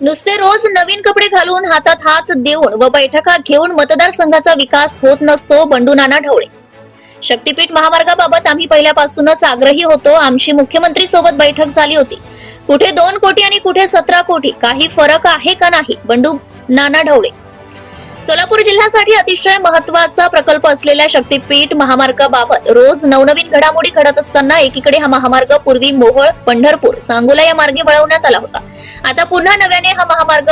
नुसते रोज नवीन कपडे घालून हातात हात देऊन व बैठका घेऊन मतदारसंघाचा विकास होत नसतो बंडू नाना ढवळे. शक्तीपीठ महामार्गाबाबत आम्ही पहिल्यापासूनच आग्रही होतो. आमची मुख्यमंत्री सोबत बैठक झाली होती. कुठे दोन कोटी आणि कुठे सतरा कोटी काही फरक आहे का नाही? बंडू नाना ढवळे. सोलापूर जिल्ह्यासाठी अतिशय महत्त्वाचा प्रकल्प असलेल्या शक्तीपीठ महामार्गाबाबत रोज नवनवीन घडामोडी घडत असताना एकीकडे हा महामार्ग पूर्वी मोहोळ पंढरपूर सांगोला या मार्गे वळवण्यात आला होता. आता पुन्हा नव्याने हा महामार्ग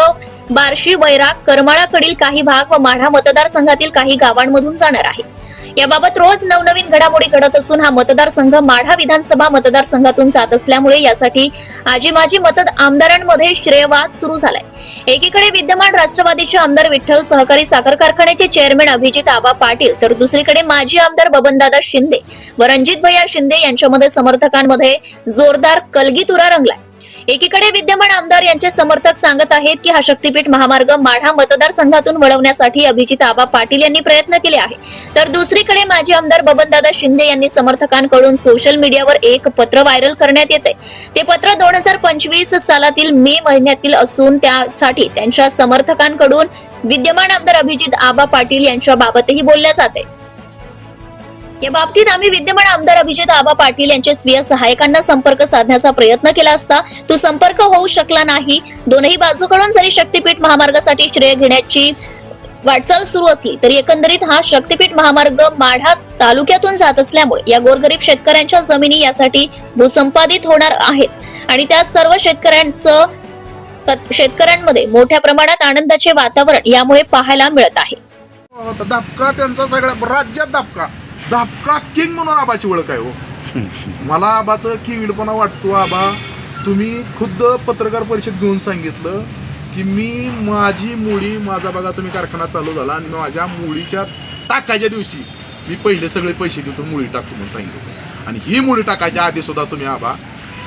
बार्शी वैराग करमाळाकडील काही भाग व माढा मतदारसंघातील काही गावांमधून जाणार आहे. याबाबत रोज नवनवीन घडामोडी घडत असून हा मतदारसंघ माढा विधानसभा मतदारसंघातून जात असल्यामुळे यासाठी आजी माजी मतद आमदारांमध्ये श्रेयवाद सुरू झालाय. एकीकडे विद्यमान राष्ट्रवादीचे आमदार विठ्ठल सहकारी साखर कारखान्याचे चेअरमॅन अभिजित आबा पाटील तर दुसरीकडे माजी आमदार बबनदादा शिंदे व रणजित भैया शिंदे यांच्यामध्ये समर्थकांमध्ये जोरदार कलगीतुरा रंगलाय. एकीकडे विद्यमान आमदार यांचे समर्थक सांगत आहेत की हा शक्तीपीठ महामार्ग माढा मतदारसंघातून वळवण्यासाठी अभिजित आबा पाटील यांनी प्रयत्न केले आहे. तर दुसरीकडे माजी आमदार बबनदादा शिंदे यांनी समर्थकांकडून सोशल मीडियावर एक पत्र व्हायरल करण्यात येते ते पत्र दोन हजार पंचवीस सालातील मे महिन्यातील असून त्यासाठी त्यांच्या समर्थकांकडून विद्यमान आमदार अभिजित आबा पाटील यांच्या बाबतही बोलल्या जाते या बाबतीत आम्ही विद्यमान आमदार अभिजित आबा पाटील यांचे स्वीय सहायकांना संपर्क साधण्याचा प्रयत्न केला असता तो संपर्क होऊ शकला नाही. दोनही बाजूकडून जरी शक्तीपीठ महामार्गासाठी श्रेय घेण्याची वाटचाल सुरू असली तरी एकंदरीत हा शक्तीपीठ महामार्ग माढा तालुक्यातून जात असल्यामुळे या गोरगरीब शेतकऱ्यांच्या जमिनी यासाठी भूसंपादित होणार आहेत. आणि त्या सर्व शेतकऱ्यांचं शेतकऱ्यांमध्ये मोठ्या प्रमाणात आनंदाचे वातावरण यामुळे पाहायला मिळत आहे. हो, हो, धपका त्यांचा सगळा राज्यात धपका धपका किंग म्हणून आबाची ओळख आहे हो. मला आबाचं किविलपणा वाटतो आबा. तुम्ही खुद्द पत्रकार परिषद घेऊन सांगितलं की मी माझी मुळी माझा बघा तुम्ही कारखाना चालू झाला आणि माझ्या मुळीच्या टाकायच्या दिवशी मी पहिले सगळे पैसे देतो मुळी टाकतो म्हणून सांगितलं. आणि ही मुळी टाकायच्या आधी सुद्धा तुम्ही आबा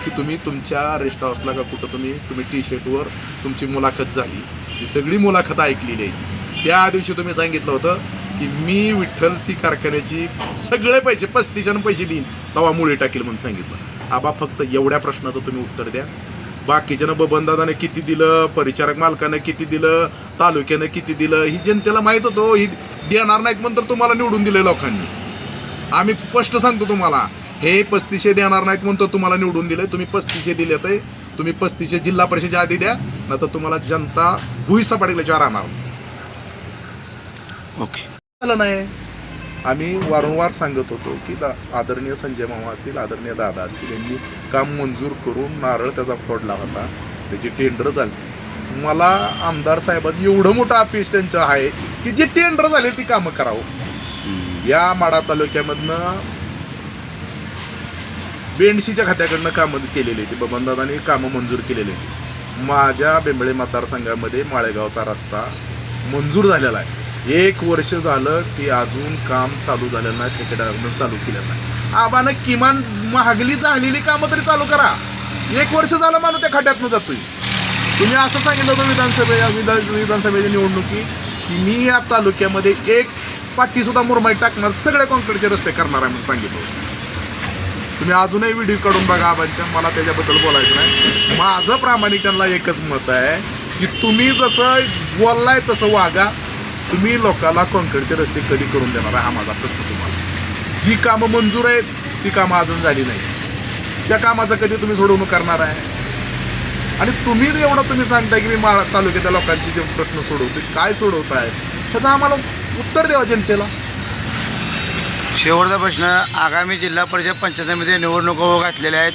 की तुम्ही तुमच्या रेस्ट हाऊसला का कुठं तुम्ही तुम्ही टी शर्टवर तुमची मुलाखत झाली. ही सगळी मुलाखत ऐकलेली आहे. त्या दिवशी तुम्ही सांगितलं होतं की मी विठ्ठलची कारखान्याची सगळे पैसे पस्तीसजण पैसे देईन. तवा मुळे टाकील म्हणून सांगितलं. आबा फक्त एवढ्या प्रश्नाचं तुम्ही उत्तर द्या. बाकीच्यानं बबनदादाने किती दिलं परिचारक मालकानं किती दिलं तालुक्यानं किती दिलं ही जनतेला माहीत होतो ही देणार नाहीत म्हणून तर तुम्हाला निवडून दिले लोकांनी. आम्ही स्पष्ट सांगतो तुम्हाला हे पस्तीसशे देणार नाहीत म्हणून तर तुम्हाला निवडून दिले तुम्ही पस्तीसशे दिले तर तुम्ही पस्तीसशे जिल्हा परिषदेच्या आधी द्या नाही तर तुम्हाला जनता भुईसपाटीला राहणार ओके झालं नाही. आम्ही वारंवार सांगत होतो की दा आदरणीय संजय मामा असतील आदरणीय दादा असतील यांनी काम मंजूर करून नारळ त्याचा फोडला होता. त्याची टेंडर झाली. मला आमदार साहेबाचं एवढं मोठं अपेश त्यांचं आहे की जे टेंडर झाले ती कामं करावं. या माडा तालुक्यामधनं बेंडशीच्या खात्याकडनं कामं केलेली होती बबनदादांनी कामं मंजूर केलेली होती माझ्या बेंबळे मतदारसंघामध्ये माळेगावचा रस्ता मंजूर झालेला आहे. एक वर्ष झालं की अजून काम चालू झालेलं नाही क्रिकेट ठेकेदारानं चालू केलेलं नाही. आबानं किमान महागली झालेली कामं तरी चालू करा. एक वर्ष झालं माणूस त्या खड्ड्यातनं जातोय. तुम्ही असं सांगितलं होतं विधानसभे विधान विधानसभेच्या निवडणुकी की मी या तालुक्यामध्ये एक पाठीसुद्धा मुरमाई टाकणार सगळे कॉन्क्रीटचे रस्ते करणार आहे म्हणून सांगितलं तुम्ही अजूनही व्हिडिओ काढून बघा आबांच्या मला त्याच्याबद्दल बोलायचं नाही. माझं प्रामाणिक त्यांना एकच मत आहे की तुम्ही जसं बोललाय तसं वागा. तुम्ही लोकांना कॉन्क्रीटचे रस्ते कधी करून देणार आहे हा माझा प्रश्न तुम्हाला. जी कामं मंजूर आहेत ती कामं अजून झाली नाही त्या कामाचं कधी तुम्ही सोडवणूक करणार आहे? आणि तुम्ही एवढं तुम्ही सांगताय की मी मा तालुक्याच्या लोकांचे जे प्रश्न सोडवते काय सोडवताय? त्याचं आम्हाला उत्तर द्यावा जनतेला. शेवटचा प्रश्न आगामी जिल्हा परिषद पंचायतीमध्ये निवडणुका घातलेल्या आहेत.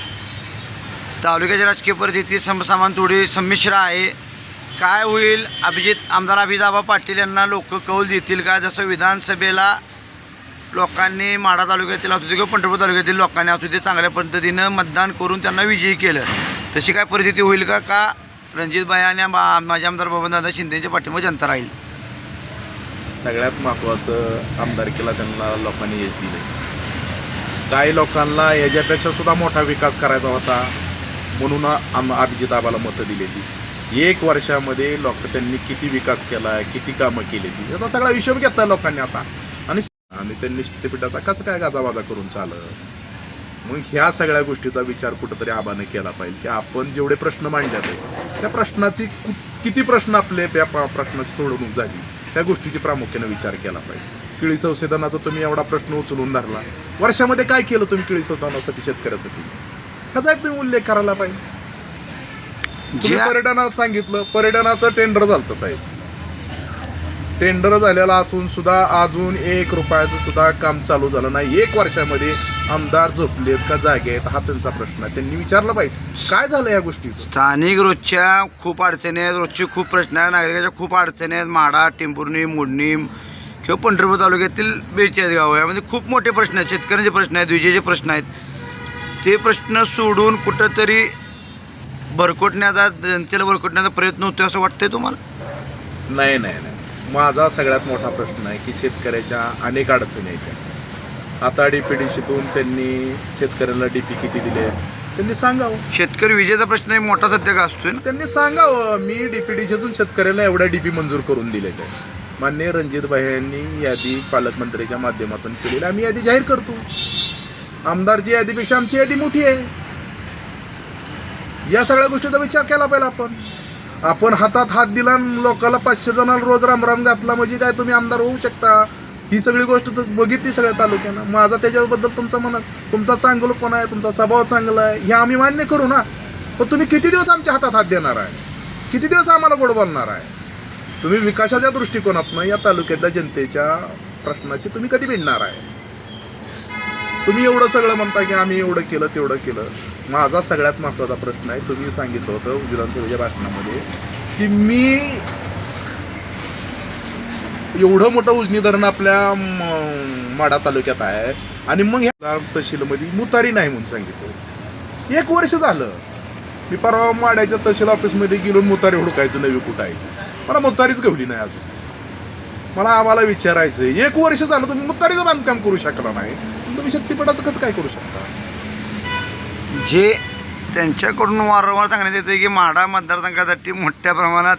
तालुक्याची राजकीय परिस्थिती समसामान थोडी संमिश्र आहे. काय होईल? अभिजित आमदार अभिजाबा पाटील यांना लोक कौल देतील का? जसं विधानसभेला लोकांनी माढा तालुक्यातील असू दे किंवा पंढरपूर तालुक्यातील लोकांनी असू दे चांगल्या पद्धतीनं मतदान करून त्यांना विजयी केलं. तशी काय परिस्थिती होईल का? का रणजितबाई आणि माझे आमदार बबनदादा शिंदेच्या पाठिंबा जनता राहील? सगळ्यात महत्त्वाचं आमदारकीला त्यांना लोकांनी यश दिलं काही लोकांना याच्यापेक्षा सुद्धा मोठा विकास करायचा होता म्हणून आम अभिजित आबाला मतं दिलेली. एक वर्षामध्ये लोक त्यांनी किती विकास केला किती कामं केली याचा सगळा हिशोब घेतला लोकांनी आता. आणि आणि त्यांनी शक्तीपीठाचा कसं काय गाजावाजा करून चालत मग ह्या सगळ्या गोष्टीचा विचार कुठंतरी आबाने केला पाहिजे की आपण जेवढे प्रश्न मांडले त्या प्रश्नाची किती प्रश्न आपले त्या प्रश्नाची सोडवणूक झाली त्या गोष्टीची प्रामुख्याने विचार केला पाहिजे. केळी संशोधनाचा तुम्ही एवढा प्रश्न उचलून धरला. वर्षामध्ये काय केलं तुम्ही केळी संशोधनासाठी शेतकऱ्यासाठी? ह्याचा एक तुम्ही उल्लेख करायला पाहिजे. तुम्ही पर्यटनात सांगितलं पर्यटनाचं टेंडर झालं साहेब. टेंडर झालेला असून सुद्धा अजून एक रुपयाचं सुद्धा काम चालू झालं नाही. एक वर्षामध्ये आमदार झोपलेत का जागे आहेत हा त्यांचा प्रश्न आहे. त्यांनी विचारलं पाहिजे. काय झालं या गोष्टीचं? स्थानिक रोजच्या खूप अडचणी आहेत रोजचे खूप प्रश्न आहेत नागरिकाच्या खूप अडचणी आहेत. माडा टेंभुर्णी मोडणी किंवा पंढरपूर तालुक्यातील बेचाळीस गाव यामध्ये खूप मोठे प्रश्न आहेत. शेतकऱ्यांचे प्रश्न आहेत विजेचे प्रश्न आहेत. ते प्रश्न सोडून कुठंतरी भरकटण्याचा जनतेला भरकटण्याचा प्रयत्न होतो असं वाटतंय तुम्हाला? नाही नाही नाही. माझा सगळ्यात मोठा प्रश्न आहे की शेतकऱ्याच्या अनेक अडचणी आहेत. आता डीपीडीसीतून त्यांनी शेतकऱ्याला डीपी किती दिले? त्यांनी सांगावं. शेतकरी विजेचा प्रश्न एक मोठा सध्या का असतोय? ना त्यांनी सांगावं. मी डीपीडीसीतून शेतकऱ्याला एवढ्या डीपी मंजूर करून दिलेल्या आहे मान्य रणजित भाई यांनी यादी पालकमंत्र्याच्या माध्यमातून केलेली. आम्ही यादी जाहीर करतो. आमदारची यादीपेक्षा आमची यादी मोठी आहे. या सगळ्या गोष्टीचा विचार केला पाहिजे आपण. आपण हातात हात दिला आणि लोकांना पाचशे जणांना रोज रामराम घातला म्हणजे काय तुम्ही आमदार होऊ शकता? ही सगळी गोष्ट तर बघितली सगळ्या तालुक्यानं. माझा त्याच्याबद्दल तुमचा मनात तुमचा चांगलं कोण आहे? तुमचा स्वभाव चांगला आहे? हे आम्ही मान्य करू ना. पण तुम्ही किती दिवस आमच्या हातात हात देणार आहे? किती दिवस आम्हाला गोड बोलणार आहे? तुम्ही विकासाच्या दृष्टिकोनातनं या तालुक्यातल्या जनतेच्या प्रश्नाशी तुम्ही कधी भिडणार आहे? तुम्ही एवढं सगळं म्हणता की आम्ही एवढं केलं तेवढं केलं. माझा सगळ्यात महत्त्वाचा प्रश्न आहे तुम्ही सांगितलं होतं विधानसभेच्या भाषणामध्ये की मी एवढं मोठं उजनी धरण आपल्या माडा माढा तालुक्यात आहे आणि मग ह्या तहसीलमध्ये मुतारी नाही म्हणून सांगितलं. एक वर्ष झालं. मी परवा माड्याच्या तहसील ऑफिसमध्ये गेलो मुतारी हुडकायचं नवी कुठं आहे? मला मुतारीच गवली नाही अजून. मला आम्हाला विचारायचं एक वर्ष झालं तुम्ही मुतारीचं बांधकाम करू शकला नाही. पण तुम्ही शक्तिपीठाचं कसं काय करू शकता? जे त्यांच्याकडून वारंवार सांगण्यात येतं की माढा मतदारसंघासाठी मोठ्या प्रमाणात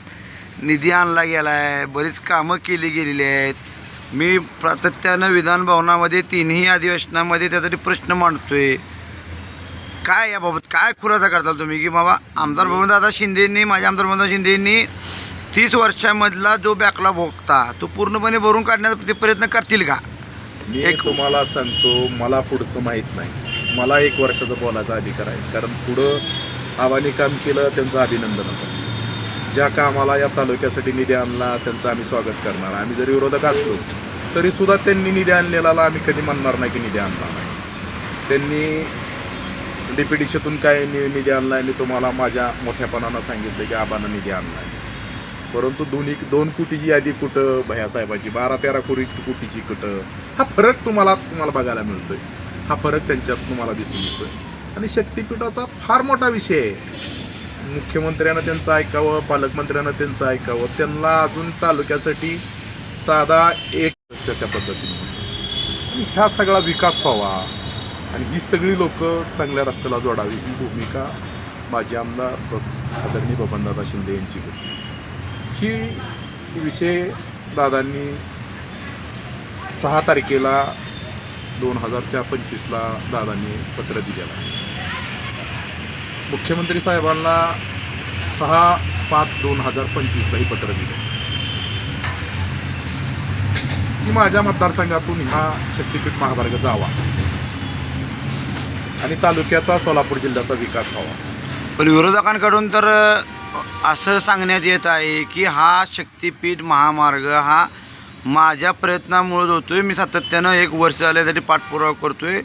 निधी आणला गेला आहे बरीच कामं केली गेलेली आहेत. मी सातत्यानं विधान भवनामध्ये तिन्ही अधिवेशनामध्ये त्यासाठी प्रश्न मांडतोय. काय याबाबत काय खुलासा करताल तुम्ही? की बाबा आमदार भवनदादा शिंदेंनी माझ्या आमदार भवनदादा शिंदेंनी तीस वर्षामधला जो बॅकलॉग भोगता तो पूर्णपणे भरून काढण्याचा ते प्रयत्न करतील का? मी एक- तुम्हाला सांगतो मला पुढचं माहीत नाही. मला एक वर्षाचा बोलायचा अधिकार आहे. कारण पुढं आव्हाने काम केलं त्यांचं अभिनंदन असेल ज्या कामाला या तालुक्यासाठी निधी आणला त्यांचं आम्ही स्वागत करणार. आम्ही जरी विरोधक असलो तरी सुद्धा त्यांनी निधी आणलेला आम्ही कधी म्हणणार नाही की निधी आणला नाही. त्यांनी डीपीडीसीतून काय निधी आणलाय मी तुम्हाला माझ्या मोठ्यापणानं सांगितलं की आबानं निधी आणलाय. परंतु दोन्ही दोन कोटीची यादी कुठं? भैयासाहेबाची बारा तेरा कोटी कोटीची कुठं? हा फरक तुम्हाला तुम्हाला बघायला मिळतोय. हा फरक त्यांच्यात तुम्हाला दिसून येतोय. आणि शक्तिपीठाचा फार मोठा विषय आहे. मुख्यमंत्र्यांना त्यांचं ऐकावं पालकमंत्र्यांना त्यांचं ऐकावं. त्यांना अजून तालुक्यासाठी साधा एक त्या पद्धतीने. आणि ह्या सगळा विकास व्हावा. आणि ही सगळी लोक चांगल्या रस्त्याला जोडावी ही भूमिका माझे आमदार आदरणीय बबनदादा शिंदे यांची होती. ही विषय दादांनी सहा तारखेला दोन हजारच्या पंचवीसला दादांनी पत्र दिलेलं आहे. मुख्यमंत्री साहेबांना सहा पाच दोन हजार पंचवीसला ही पत्र दिलं. की माझ्या मतदारसंघातून हा शक्तीपीठ महामार्ग जावा आणि तालुक्याचा सोलापूर जिल्ह्याचा विकास व्हावा. पण विरोधकांकडून तर असं सांगण्यात येत आहे की हा शक्तीपीठ महामार्ग हा माझ्या प्रयत्नामुळे आहे मी सातत्यानं एक वर्ष झाल्यासाठी पाठपुरावा करतो आहे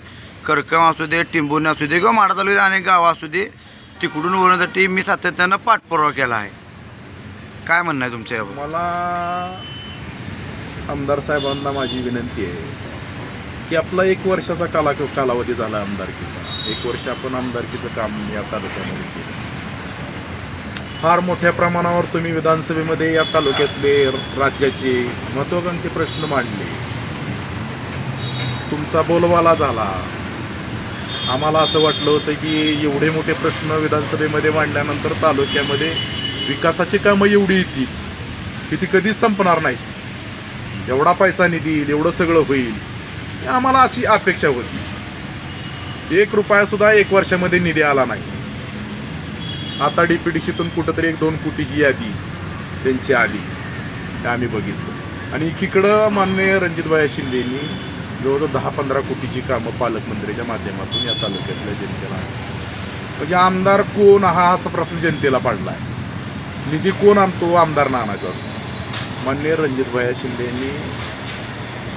करकम असू दे टिंबुर्णी असू दे किंवा माडा तालुक्यात अनेक गावं असू दे तिकडून वरण्यासाठी मी सातत्यानं पाठपुरावा केला आहे. काय म्हणणं आहे तुमच्या यावर? मला आमदार साहेबांना माझी विनंती आहे की आपला एक वर्षाचा काला कालावधी झाला आमदारकीचा. एक वर्ष आपण आमदारकीचं काम या तालुक्यामध्ये केलं. फार मोठ्या प्रमाणावर तुम्ही विधानसभेमध्ये या तालुक्यातले राज्याचे महत्वाकांक्षी प्रश्न मांडले. तुमचा बोलवाला झाला. आम्हाला असं वाटलं होतं की एवढे मोठे प्रश्न विधानसभेमध्ये मांडल्यानंतर तालुक्यामध्ये विकासाची कामं एवढी येतील की ती कधीच संपणार नाहीत. एवढा पैसा निधी येईल एवढं सगळं होईल आम्हाला अशी अपेक्षा होती. एक रुपयासुद्धा एक वर्षामध्ये निधी आला नाही. आता डी पी डीशेतून कुठंतरी एक दोन कोटीची यादी त्यांची आली. ते आम्ही बघितलं. आणि एकीकडं माननीय रणजितभाई शिंदेनी जवळजवळ दहा पंधरा कोटीची कामं पालकमंत्र्याच्या माध्यमातून या तालुक्यातल्या जनतेला म्हणजे आमदार कोण हा असा प्रश्न जनतेला पडला आहे निधी कोण आणतो? आमदार नानाचा असतो. माननीय शिंदे शिंदेनी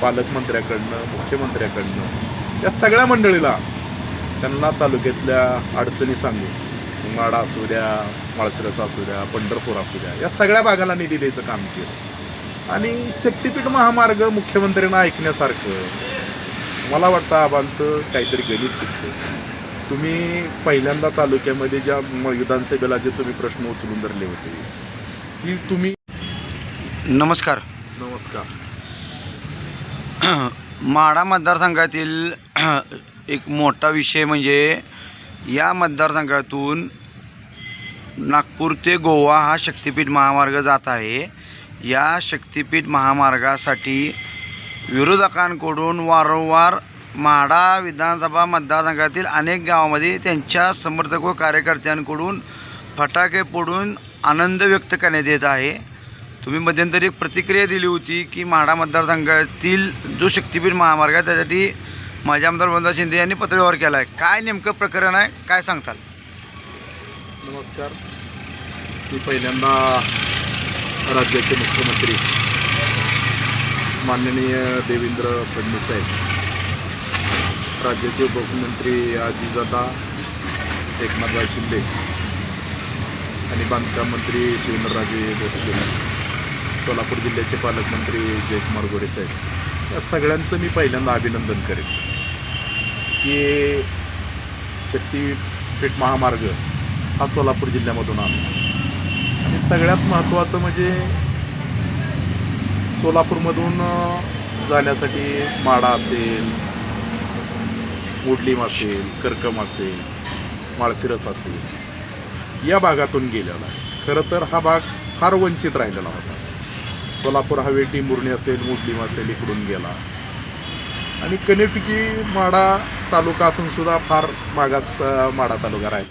पालकमंत्र्याकडनं मुख्यमंत्र्याकडनं या सगळ्या मंडळीला त्यांना तालुक्यातल्या अडचणी सांगू माडा असू द्या माळशिरस असू द्या पंढरपूर असू द्या या सगळ्या भागाला निधी द्यायचं काम केलं. आणि शक्तीपीठ महामार्ग मुख्यमंत्र्यांना ऐकण्यासारखं मला वाटतं आबांचं काहीतरी गणित चुकतं. तुम्ही पहिल्यांदा तालुक्यामध्ये ज्या म- विधानसभेला जे तुम्ही प्रश्न उचलून धरले होते की तुम्ही नमस्कार. नमस्कार. माढा मतदारसंघातील एक मोठा विषय म्हणजे या मतदारसंघातून नागपूर ते गोवा हा शक्तिपीठ महामार्ग जात आहे. या शक्तिपीठ महामार्गासाठी विरोधकांकडून वारंवार म्हाडा विधानसभा मतदारसंघातील अनेक गावामध्ये त्यांच्या समर्थक व कार्यकर्त्यांकडून फटाके फोडून आनंद व्यक्त करण्यात येत आहे. तुम्ही मध्यंतरी एक प्रतिक्रिया दिली होती की म्हाडा मतदारसंघातील जो शक्तिपीठ महामार्ग आहे त्यासाठी माझ्या आमदार वंदा शिंदे यांनी पत्रव्यवहार केला आहे काय नेमकं प्रकरण आहे? काय सांगताल? नमस्कार. मी पहिल्यांदा राज्याचे मुख्यमंत्री माननीय देवेंद्र फडणवीस साहेब राज्याचे उपमुख्यमंत्री अजितदादा एकनाथराव शिंदे आणि बांधकाम मंत्री शिवेंद्रराजे भोसले सोलापूर जिल्ह्याचे पालकमंत्री जयकुमार गोरे साहेब. या सगळ्यांचं मी पहिल्यांदा अभिनंदन करेन. की शक्तीपीठ महामार्ग हा सोलापूर जिल्ह्यामधून आला. आणि सगळ्यात महत्त्वाचं म्हणजे सोलापूरमधून जाण्यासाठी माडा असेल उडलीम असेल करकम असेल माळशिरस असेल या भागातून गेलेला आहे. खरं तर हा भाग फार वंचित राहिलेला होता. सोलापूर हवेली मुरणी असेल मुडलीम असेल इकडून गेला. आणि कनेटिकी माडा तालुका असून सुद्धा फार मागास माडा तालुका राहिला.